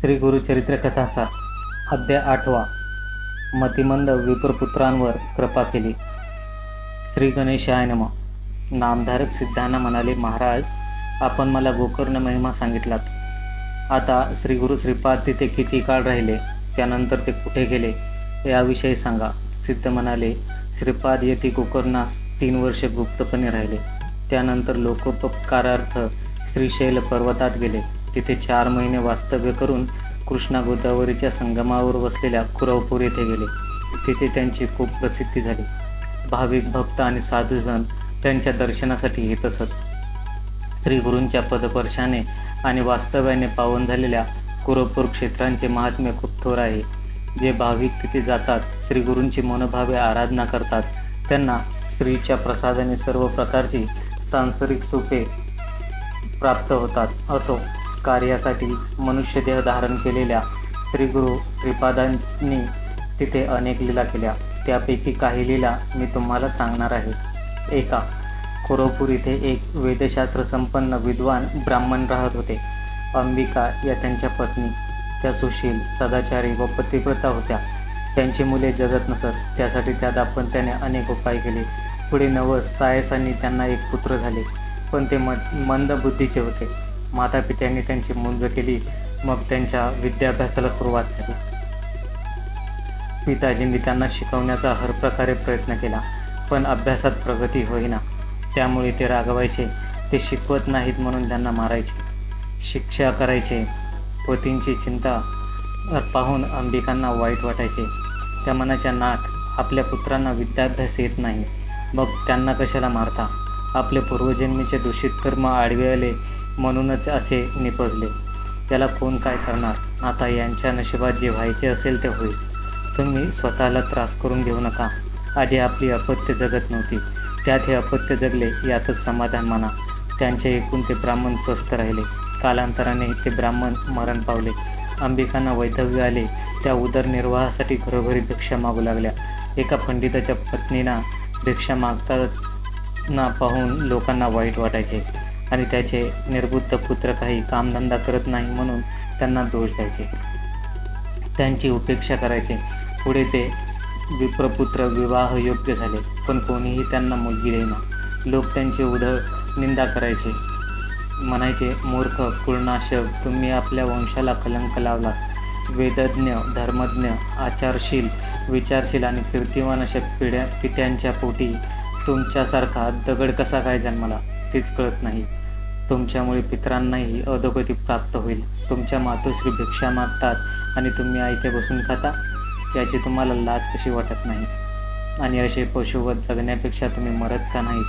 श्री गुरुचरित्र कथासार अध्याय आठवा. मतिमंद विप्रपुत्रांवर कृपा केली. श्री गणेशाय नम. नामधारक सिद्धांना म्हणाले महाराज आपण मला गोकर्ण महिमा सांगितलात. आता श्री गुरु श्रीपाद तिथे किती काळ राहिले त्यानंतर ते कुठे गेले याविषयी सांगा. सिद्ध म्हणाले श्रीपाद येथे गोकर्णास तीन वर्षे गुप्तपणे राहिले. त्यानंतर लोकोपकारार्थ श्रीशैल पर्वतात गेले. तिथे चार महिने वास्तव्य करून कृष्णा गोदावरीच्या संगमावर वसलेल्या कुरवपूर येथे गेले. तिथे त्यांची खूप प्रसिद्धी झाली. भाविक भक्त आणि साधूजण त्यांच्या दर्शनासाठी येत असत. श्री गुरूंच्या पदपर्शाने आणि वास्तव्याने पावन झालेल्या कुरवपूर क्षेत्रांचे महात्म्य खूप थोर आहे. जे भाविक तिथे जातात श्री गुरूंची मनोभावे आराधना करतात त्यांना स्त्रीच्या प्रसादाने सर्व प्रकारची सांसारिक सुखे प्राप्त होतात असो. कार्यासाठी मनुष्य देह धारण केलेल्या श्रीगुरु श्रीपादांनी तिथे अनेक लीला केल्या. त्यापैकी काही लीला मी तुम्हाला सांगणार आहे. एका कोरोपूर इथे एक वेदशास्त्र संपन्न विद्वान ब्राह्मण राहत होते. अंबिका या त्यांच्या पत्नी त्या सुशील सदाचारी व पतिव्रता होत्या. त्यांची मुले जगत नसत त्यासाठी त्या दाम्पत्याने अनेक उपाय केले. पुढे नवस सायसांनी त्यांना एक पुत्र झाले पण ते म मंद बुद्धीचे होते. मातापित्यांनी त्यांची मुंज केली. मग त्यांच्या विद्याभ्यासाला सुरुवात झाली. पिताजींनी त्यांना शिकवण्याचा हर प्रकारे प्रयत्न केला पण अभ्यासात प्रगती होईना. त्यामुळे ते रागवायचे. ते शिकवत नाहीत म्हणून त्यांना मारायचे. शिक्षा करायचे. पतींची चिंता पाहून अंबिकांना वाईट वाटायचे. त्या मनाच्या नाथ आपल्या पुत्रांना विद्याभ्यास येत नाही. मग त्यांना कशाला मारता? आपले पूर्वजन्मीचे दूषित कर्म आडवे आले. म्हणूनच असे निपजले. त्याला कोण काय करणार? आता यांच्या नशिबात जे व्हायचे असेल ते होईल. तुम्ही स्वतःला त्रास करून घेऊ नका. आधी आपली अपत्य जगत नव्हती. त्यात हे अपत्य जगले यातच समाधान माना. त्यांचे एकूण ते ब्राह्मण स्वस्थ राहिले. कालांतराने ते ब्राह्मण मरण पावले. अंबिकांना वैधव्य आले. त्या उदरनिर्वाहासाठी घरोघरी भिक्षा मागू लागल्या. एका पंडिताच्या पत्नीना भिक्षा मागताना पाहून लोकांना वाईट वाटायचे. आणि त्याचे निर्बुद्ध पुत्र काही कामधंदा करत नाही म्हणून त्यांना दोष द्यायचे. त्यांची उपेक्षा करायचे. पुढे ते विप्रपुत्र विवाह योग्य झाले पण कोणीही त्यांना मुलगी देईना. लोक त्यांची उधळ निंदा करायचे. म्हणायचे मूर्ख कुळनाशक तुम्ही आपल्या वंशाला कलंक लावला. वेदज्ञ धर्मज्ञ आचारशील विचारशील आणि कीर्तिमान अशा पिढ्या पित्यांच्या पोटी तुमच्यासारखा दगड कसा काय जन्माला? तेच कळत नाही. तुमच्यामुळे पितरांनाही अधोगती प्राप्त होईल. तुमच्या मातोश्री भिक्षा मागतात आणि तुम्ही आयते बसून खाता याची तुम्हाला लाज कशी वाटत नाही. आणि असे पशुवत जगण्यापेक्षा तुम्ही मरत का नाहीत?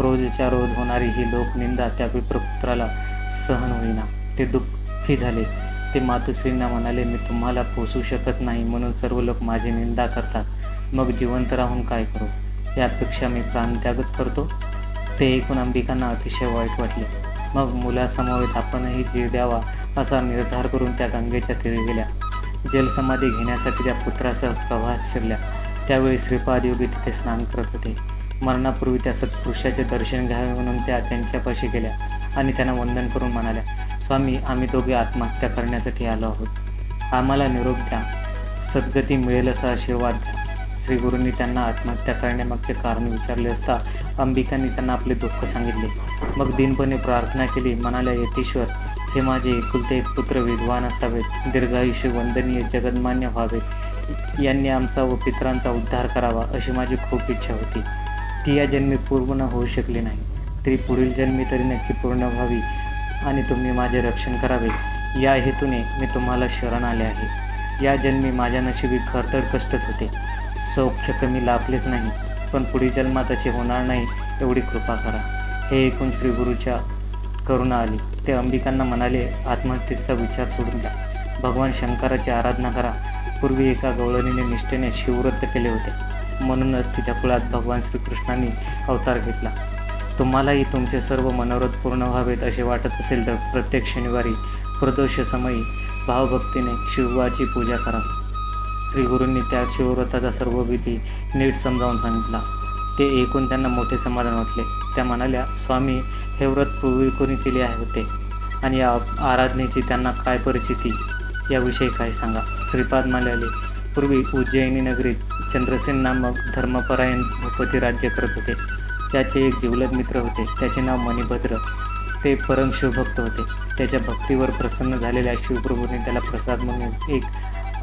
रोजच्या रोज होणारी ही लोकनिंदा त्या विप्रपुत्राला सहन होईना. ते दुःखी झाले. ते मातुश्रींना म्हणाले मी तुम्हाला पोसू शकत नाही म्हणून सर्व लोक माझी निंदा करतात. मग जिवंत राहून काय करू? यापेक्षा मी प्राणत्यागच करतो. ते ऐकून अंबिकांना अतिशय वाईट वाटले. मग मुलासमवेत आपणही जीव द्यावा असा निर्धार करून त्या गंगेच्या तीरी गेल्या. जलसमाधी घेण्यासाठी त्या पुत्रासह प्रवाहात शिरल्या. त्यावेळी श्रीपाद योगी तिथे स्नान करत होते. मरणापूर्वी त्या सत्पुरुषाचे दर्शन घ्यावे म्हणून त्या त्यांच्यापाशी गेल्या आणि त्यांना वंदन करून म्हणाल्या स्वामी आम्ही दोघे आत्महत्या करण्यासाठी आलो आहोत. आम्हाला निरोप द्या. सद्गती मिळेल असा आशीर्वाद द्या. श्री गुरूंनी त्यांना आत्महत्या करण्यामागचे कारण विचारले असता अंबिकांनी त्यांना आपले दुःख सांगितले. मग दिनपणे प्रार्थना केली म्हणाल्या यतीश्वर हे माझे एकुलते एक पुत्र विद्वान असावेत. दीर्घायुष्य वंदनीय जगन्मान्य व्हावेत. यांनी आमचा व पितरांचा उद्धार करावा अशी माझी खूप इच्छा होती. ती या जन्मी पूर्ण होऊ शकली नाही. तरी पुढील जन्मी तरी नक्की पूर्ण व्हावी आणि तुम्ही माझे रक्षण करावे या हेतूने मी तुम्हाला शरण आले आहे. या जन्मी माझ्या नशिबी खरतर कष्टच होते. सौख्य कमी लाभलेच नाही. पण पुढील जन्मात असे होणार नाही एवढी कृपा करा. हे ऐकून श्री गुरुच्या करुणा आली. ते अंबिकांना म्हणाले आत्महत्येचा विचार सोडून द्या. भगवान शंकराची आराधना करा. पूर्वी एका गवळणीने निष्ठेने शिवव्रत केले होते. म्हणूनच तिच्या कुळात भगवान श्रीकृष्णांनी अवतार घेतला. तुम्हालाही तुमचे सर्व मनोरथ पूर्ण व्हावेत असे वाटत असेल तर प्रत्येक शनिवारी प्रदोष समयी भावभक्तीने शिवाची पूजा करा. श्रीगुरूंनी त्या शिवव्रताचा सर्व विधी नीट समजावून सांगितला. ते ऐकून त्यांना मोठे समाधान वाटले. त्या म्हणाल्या स्वामी हे व्रत पूर्वी कोणी केले आहे होते? आणि या आराधनेची त्यांना काय परिस्थिती? याविषयी काय सांगा? श्रीपाद म्हणाले पूर्वी उज्जैनी नगरीत चंद्रसेन नामक धर्मपरायण भूपती राज्य करत होते. त्याचे एक जिवलग मित्र होते. त्याचे नाव मणिभद्र. ते परम शिवभक्त होते. त्याच्या भक्तीवर प्रसन्न झालेल्या शिवप्रभूंनी त्याला प्रसाद म्हणून एक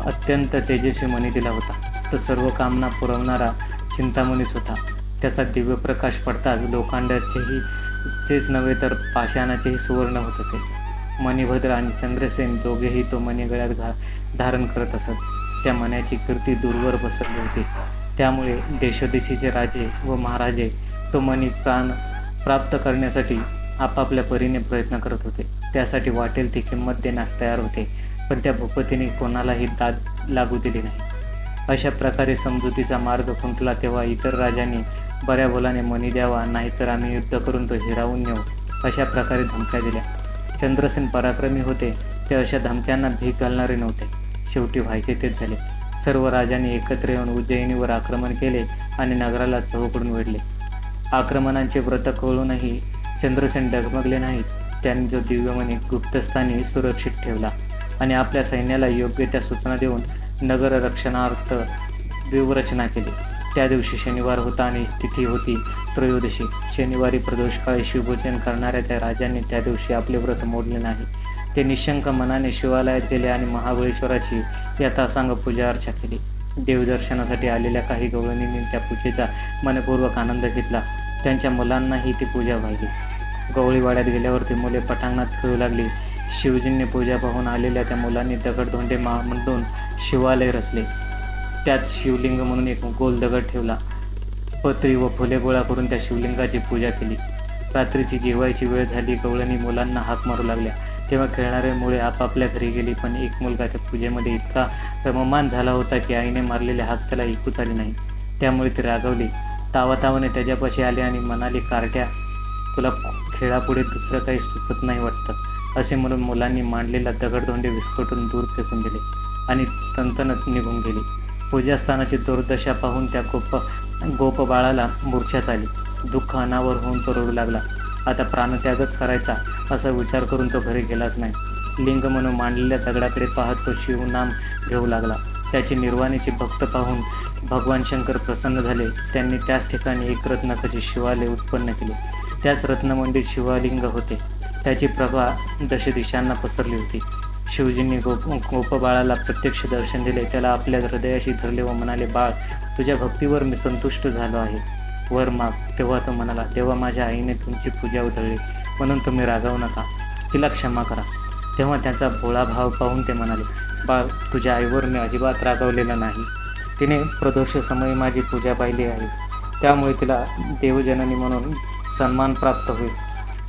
अत्यंत तेजस्वी मणी दिला होता. तो सर्व कामना पुरवणारा चिंतामणीच होता. त्याचा दिव्य प्रकाश पडताच लोखंडाचेही चेच नव्हे तर पाषाणाचेही सुवर्ण होत असे. मणिभद्र आणि चंद्रसेन दोघेही तो मणी गळ्यात घा धारण करत असत. त्या मण्याची कीर्ती दूरवर पसरली होती. त्यामुळे देशोदेशीचे राजे व महाराजे तो मणी प्राण प्राप्त करण्यासाठी आपापल्या परीने प्रयत्न करत होते. त्यासाठी वाटेल ती किंमत देण्यास तयार होते. पण त्या भूपतीने कोणालाही दाद लागू दिली नाही. अशा प्रकारे समजुतीचा मार्ग खुंटला तेव्हा इतर राजांनी बऱ्या बोलाने मनी द्यावा नाहीतर आम्ही युद्ध करून तो हिरावून नेऊ अशा प्रकारे धमक्या दिल्या. चंद्रसेन पराक्रमी होते ते अशा धमक्यांना भीक घालणारे नव्हते. शेवटी व्हायचे तेच झाले. सर्व राजांनी एकत्र येऊन उज्जयिनीवर आक्रमण केले आणि नगराला चहूकडून वेढले. आक्रमणांचे व्रत कळूनही चंद्रसेन डगमगले नाहीत. त्यांनी जो दिव्यमणी गुप्तस्थानी सुरक्षित ठेवला. आणि आपल्या सैन्याला योग्य त्या सूचना देऊन नगर रक्षणार्थ व्यूहरचना केली. त्या दिवशी शनिवार होता आणि तिथी होती त्रयोदशी. शनिवारी प्रदोषकाळी शिवपूजन करणाऱ्या त्या राजांनी त्या दिवशी आपले व्रत मोडले नाही. ते निशंक मनाने शिवालयात गेले आणि महाबळेश्वराची यथासांग पूजा अर्चा केली. देवदर्शनासाठी आलेल्या काही गवळणींनी त्या पूजेचा मनपूर्वक आनंद घेतला. त्यांच्या मुलांनाही ती पूजा व्हायली. गवळीवाड्यात गेल्यावर ती मुले पटांगणात खेळू लागली. शिवजींनी पूजा पाहून आलेल्या त्या मुलांनी दगडधोंडे मा शिवालय रचले. त्यात शिवलिंग म्हणून एक गोल दगड ठेवला. पत्री व फुले गोळा करून त्या शिवलिंगाची पूजा केली. रात्रीची जेवायची वेळ झाली गवळणी मुलांना हाक मारू लागल्या. तेव्हा खेळणारे मुळे आपापल्या घरी गेली पण एक मुलगा त्या पूजेमध्ये इतका रममान झाला होता की आईने मारलेले हात त्याला ऐकूच आले नाही. त्यामुळे ती रागवली. तावातावाने त्याच्यापाशी आले आणि म्हणाले कारट्या तुला खेळापुढे दुसरं काही सुचत नाही वाटतं. असे म्हणून मुलांनी मांडलेला दगडधोंडे विस्कटून दूर फेकून दिले आणि तंतनत निघून गेली. पूजास्थानाची दुर्दशा पाहून त्या गोप गोप बाळाला मूर्छाच आली. दुःख अनावर होऊन तो रडू लागला. आता प्राणत्यागच करायचा असा विचार करून तो घरी गेलाच नाही. लिंग म्हणून मांडलेल्या दगडाकडे पाहत तो शिवनाम घेऊ लागला. त्याची निर्वाणीची भक्त पाहून भगवान शंकर प्रसन्न झाले. त्यांनी त्याच ठिकाणी एक रत्नाकाचे शिवालय उत्पन्न केले. त्याच रत्नमंडित शिवलिंग होते. त्याची प्रभा दशदिशांना पसरली होती. शिवजींनी गोप गोपबाळाला प्रत्यक्ष दर्शन दिले. त्याला आपल्या हृदयाशी धरले व म्हणाले बाळ तुझ्या भक्तीवर मी संतुष्ट झालो आहे. वर माग. तेव्हा तो म्हणाला तेव्हा माझ्या आईने तुमची पूजा उधळली. म्हणून तुम्ही रागावू नका. तिला क्षमा करा. तेव्हा त्याचा भोळा भाव पाहून ते म्हणाले बाळ तुझ्या आईवर मी अजिबात रागावलेलं नाही. तिने प्रदोष समयी माझी पूजा पाहिली आहे. त्यामुळे तिला देवजननी म्हणून सन्मान प्राप्त होईल.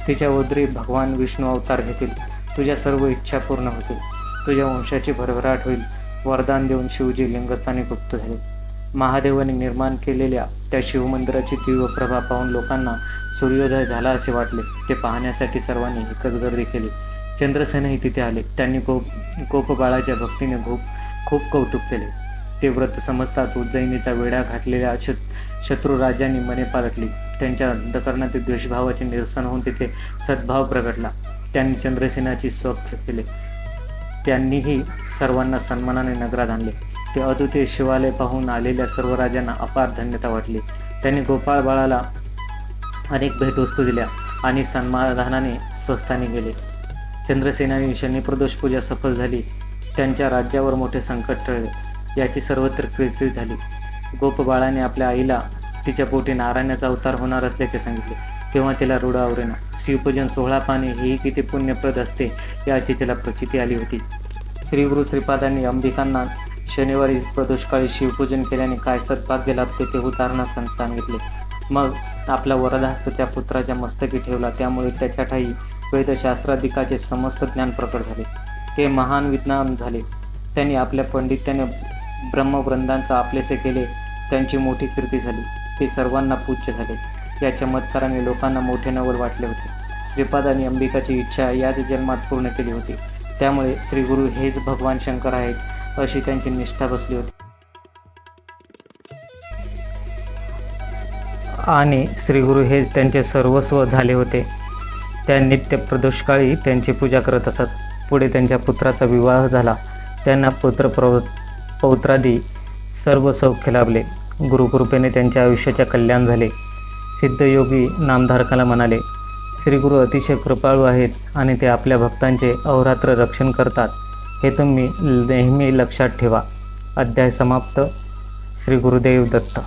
तिच्या उदरी भगवान विष्णू अवतार घेतील. तुझ्या सर्व इच्छा पूर्ण होतील. तुझ्या वंशाची भरभराट होईल. वरदान देऊन शिवजी लिंगस्थानी गुप्त झाले. महादेवाने निर्माण केलेल्या त्या शिवमंदिराची तीव्र प्रभा पाहून लोकांना सूर्योदय झाला असे वाटले. ते पाहण्यासाठी सर्वांनी एकच गर्दी केली. चंद्रसेनही तिथे आले. त्यांनी गोप गोपबाळाच्या भक्तीने खूप खूप कौतुक केले. ते व्रत समजतात. उज्जैनीचा वेढा घातलेल्या शत शत्रू राजांनी मने पालटली. त्यांच्या अंधकरणातील द्वेषभावाचे निरसन होऊन तिथे सद्भाव प्रगटला. त्यांनी चंद्रसेनाची स्वप्न केले. त्यांनीही सर्वांना सन्मानाने नगरात आणले. ते अद्वितीय शिवालय पाहून आलेल्या सर्व राजांना अपार धन्यता वाटली. त्यांनी गोपाळ बाळाला अनेक भेटवस्तू दिल्या आणि सन्मानाने स्वस्थाने गेले. चंद्रसेनाने शनिप्रदोष पूजा सफल झाली. त्यांच्या राज्यावर मोठे संकट टळले. याची सर्वत्र कीर्ती झाली. गोपबाळाने आपल्या आईला तिच्या पोटी नारायणाचा अवतार होणार असल्याचे सांगितले. तेव्हा तिला रूढ आवरेना. शिवपूजन सोहळा पाहणे हेही किती पुण्यप्रद असते याची तिला प्रचिती आली होती. श्रीगुरु श्रीपादांनी अंबिकांना शनिवारी प्रदोषकाळी शिवपूजन केल्याने काय सद्भाग्य लाभते ते उदाहरणास सांगितले. मग आपला वरदहस्त त्या पुत्राच्या मस्तकी ठेवला. त्यामुळे त्याच्या ठाई वेदशास्त्राधिकाचे समस्त ज्ञान प्रकट झाले. ते महान विज्ञान झाले. त्यांनी आपल्या पंडित्याने ब्रह्मवृंदांचा आपलेसे केले त्यांची मोठी कीर्ती झाली. ते सर्वांना पूज्य झाले. या चमत्काराने लोकांना मोठे नवल वाटले होते. श्रीपादांनी अंबिकाची इच्छा याच जन्मात पूर्ण केली होती. त्यामुळे श्रीगुरु हेच भगवान शंकर आहेत अशी त्यांची निष्ठा बसली होती. आणि श्रीगुरु हेच त्यांचे सर्वस्व झाले होते. त्या नित्य प्रदोषकाळी त्यांची पूजा करत असत. पुढे त्यांच्या पुत्राचा विवाह झाला. त्यांना पुत्र पुत्रप्रव पौत्रादी सर्व सौख्य लाभले. गुरुकृपेने त्यांच्या आयुष्याचे कल्याण झाले. सिद्धयोगी नामधारकाला म्हणाले श्री गुरु अतिशय कृपाळू आहेत आणि ते आपल्या भक्तांचे अहोरात्र रक्षण करतात. हे तुम्ही नेहमी लक्षात ठेवा. अध्याय समाप्त. श्री गुरुदेव दत्त.